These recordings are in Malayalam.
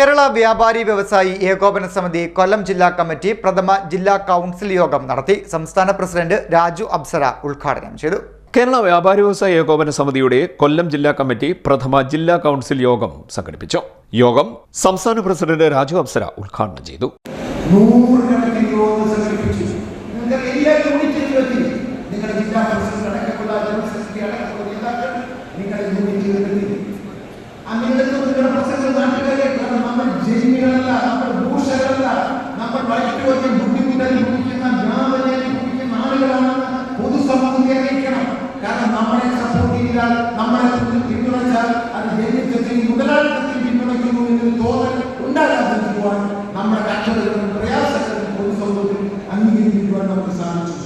കേരള വ്യാപാരി വ്യവസായി ഏകോപന സമിതി കൊല്ലം ജില്ലാ കമ്മിറ്റി പ്രഥമ ജില്ലാ കൗൺസിൽ യോഗം നടത്തി സംസ്ഥാന പ്രസിഡന്റ് രാജു അബ്സറ ഉദ്ഘാടനം ചെയ്തു. കേരള വ്യാപാരി വ്യവസായ ഏകോപന സമിതിയുടെ കൊല്ലം ജില്ലാ കമ്മിറ്റി പ്രഥമ ജില്ലാ കൗൺസിൽ യോഗം സംഘടിപ്പിച്ചു. യോഗം സംസ്ഥാന പ്രസിഡന്റ് രാജു അബ്സര ഉദ്ഘാടനം ചെയ്തു. നിങ്ങളുടെ ജില്ലാ പ്രസിഡന്റ് അടക്കമുള്ള ജനറൽ സെക്രട്ടറി അടക്കമുള്ള യൂണിറ്റുകളിലെത്തി കാരണം നമ്മൾ ജന്മികളല്ല നമ്മൾ ഭൂഷകളല്ല നമ്മൾ വൈകിട്ട് വന്ന് ബുദ്ധിമുട്ട് അനുഭവിക്കുന്ന യാതന അനുഭവിക്കുന്ന ആളുകളാണെന്ന് പൊതുസമൂഹത്തെ അറിയിക്കണം കാരണം നമ്മളെ സപ്പോർട്ട് ചെയ്താൽ നമ്മളെ പിന്തുണച്ചാൽ അത് ജന്മിത്വത്തിൽ മുതലാളിത്തത്തിൽ പിന്തുണയ്ക്കുന്നു എന്നൊരു തോന്നൽ ഉണ്ടാകാതിരിക്കുവാൻ നമ്മുടെ കഷ്ടതകളും പ്രയാസങ്ങളും പൊതുസമൂഹത്തിൽ അംഗീകരിക്കുവാൻ നമുക്ക് സാധിച്ചു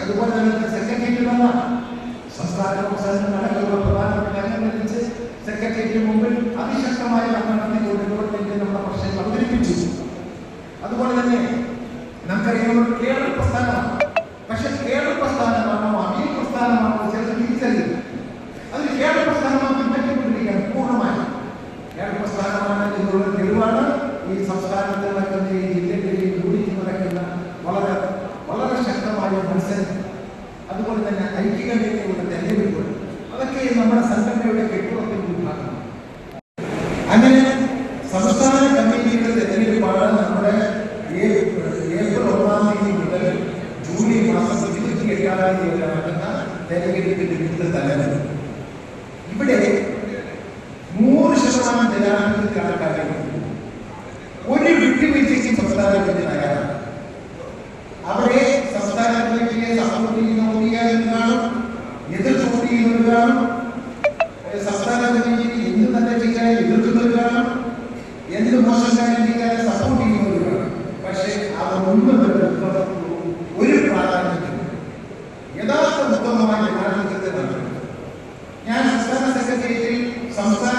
അതുപോലെ തന്നെ സെക്രട്ടേറിയറ്റ് വന്ന സംസ്ഥാന പ്രസിഡന്റ് അടക്കമുള്ള അതുപോലെ തന്നെ നമുക്കറിയാം ഒരു കേരള പ്രസ്ഥാനമാണ് പക്ഷെ കേരള പ്രസ്ഥാനമാണോ അമീർ പ്രസ്ഥാനമാണോ ചിലർ തിരിച്ചറിയില്ല അതിൽ കേരള പ്രസ്ഥാനമാക്കി മാറ്റിക്കൊണ്ടിരിക്കുകയാണ് പൂർണ്ണമായി കേരള പ്രസ്ഥാനമാണ് എന്നുള്ള തെളിവാണ് ഈ സംസ്ഥാനത്ത് നടക്കുന്ന ഈ ജില്ലകളിൽ യൂണിറ്റ് നടക്കുന്ന വളരെ വളരെ ശക്തമായ മത്സരം അതുപോലെ തന്നെ ഐക്യകണ്ഠതയുടെ തെരഞ്ഞെടുപ്പുകൾ അതൊക്കെ നമ്മുടെ സംഘടനയുടെ തെരഞ്ഞെടുപ്പിന്റെ വിവിധ തലങ്ങൾ ഇവിടെ നൂറ് ശതമാനം ജനാധിപത്യത്തിൽ ആൾക്കാരാണ് ഒരു വിട്ടുവീഴ്ചയ്ക്ക് സംസ്ഥാന കമ്മിറ്റി തയ്യാറാണ്. അവരെ സംസ്ഥാന കമ്മിറ്റിയെ സപ്പോർട്ട് ചെയ്യുന്ന കാണും? എതിർത്ത് ചെയ്യുന്നത് കാണും. സംസ്ഥാന കമ്മിറ്റിക്ക് എന്ത് നല്ല ചെയ്യാൻ എതിർക്കുന്നവർ കാണും. എന്ത് മോശം കാര്യം ചെയ്യാൻ സപ്പോർട്ട് ചെയ്യുന്നത് കാണും. പക്ഷേ അതൊന്നും തന്നെ ഒരു പ്രാധാന്യത്തിലും യഥാർത്ഥ ഉത്തമമായ ജനാധിപത്യത്തെ നടത്തും ഞാൻ സംസ്ഥാന സെക്രട്ടേറിയറ്റിൽ സംസ്ഥാന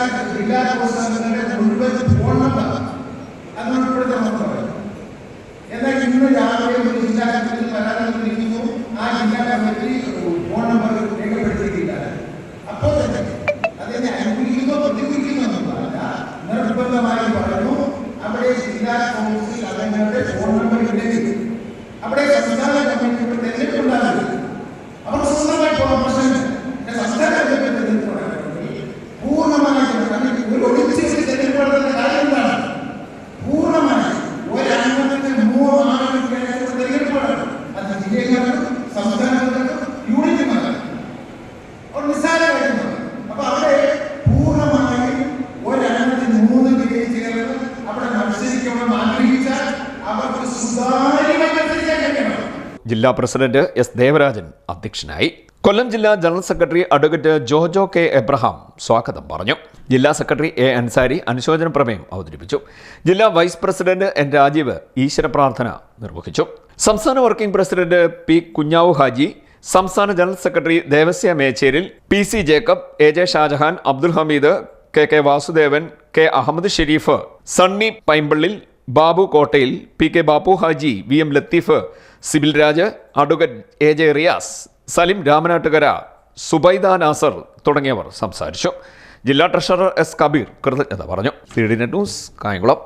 ജില്ലാ കോൺഗ്രസുകളുടെ മുഴുവൻ ഫോൺ നമ്പർ അത് ഉൾപ്പെടുത്താൻ മാത്രമല്ല എന്നാൽ ഇന്ന് രാവിലെ ഒരു ജില്ലാ കമ്മിറ്റി പരാതി വന്നിരിക്കുന്നു ആ ജില്ലാ കമ്മിറ്റി ഫോൺ നമ്പർ രേഖപ്പെടുത്തിയിട്ടില്ല അപ്പോൾ തന്നെ അതിനെ അനുകൂലിക്കുന്നോ പ്രതികൂലിക്കുന്നോ എന്നുള്ളതല്ല നിർബന്ധമായി പറഞ്ഞു അവിടെ ജില്ലാ കൗൺസിൽ അംഗങ്ങളുടെ ഫോൺ നമ്പർ ഇല്ലെങ്കിൽ അവിടെ സംസ്ഥാന കമ്മിറ്റിയുടെ തെരഞ്ഞെടുപ്പ് ജില്ലാ പ്രസിഡന്റ് എസ് ദേവരാജൻ അധ്യക്ഷനായി. കൊല്ലം ജില്ലാ general secretary advocate Jojo K Abraham സ്വാഗതം പറഞ്ഞു. ജില്ലാ സെക്രട്ടറി എ അൻസാരി അനുശോചന പ്രമേയം അവതരിപ്പിച്ചു. ജില്ലാ വൈസ് പ്രസിഡന്റ് എൻ രാജീവ് ഈശ്വര പ്രാർത്ഥന നിർവഹിച്ചു. സംസ്ഥാന working president P Kunhavu Haji സംസ്ഥാന general secretary Devasya Mecheril P C Jacob A J Shajahan Abdul Hameed K K Vasudevan K Ahammed Shareef Sunny Paimpallil Babu Kottayil P K Bappu Haji V M Latheef Sibil Raj advocate A J Riyas Salim Ramanattukara Subaida Nasar തുടങ്ങിയവർ സംസാരിച്ചു. ജില്ലാ ട്രഷറർ എസ് കബീർ കൃതജ്ഞത പറഞ്ഞു. C D net news Kayamkulam.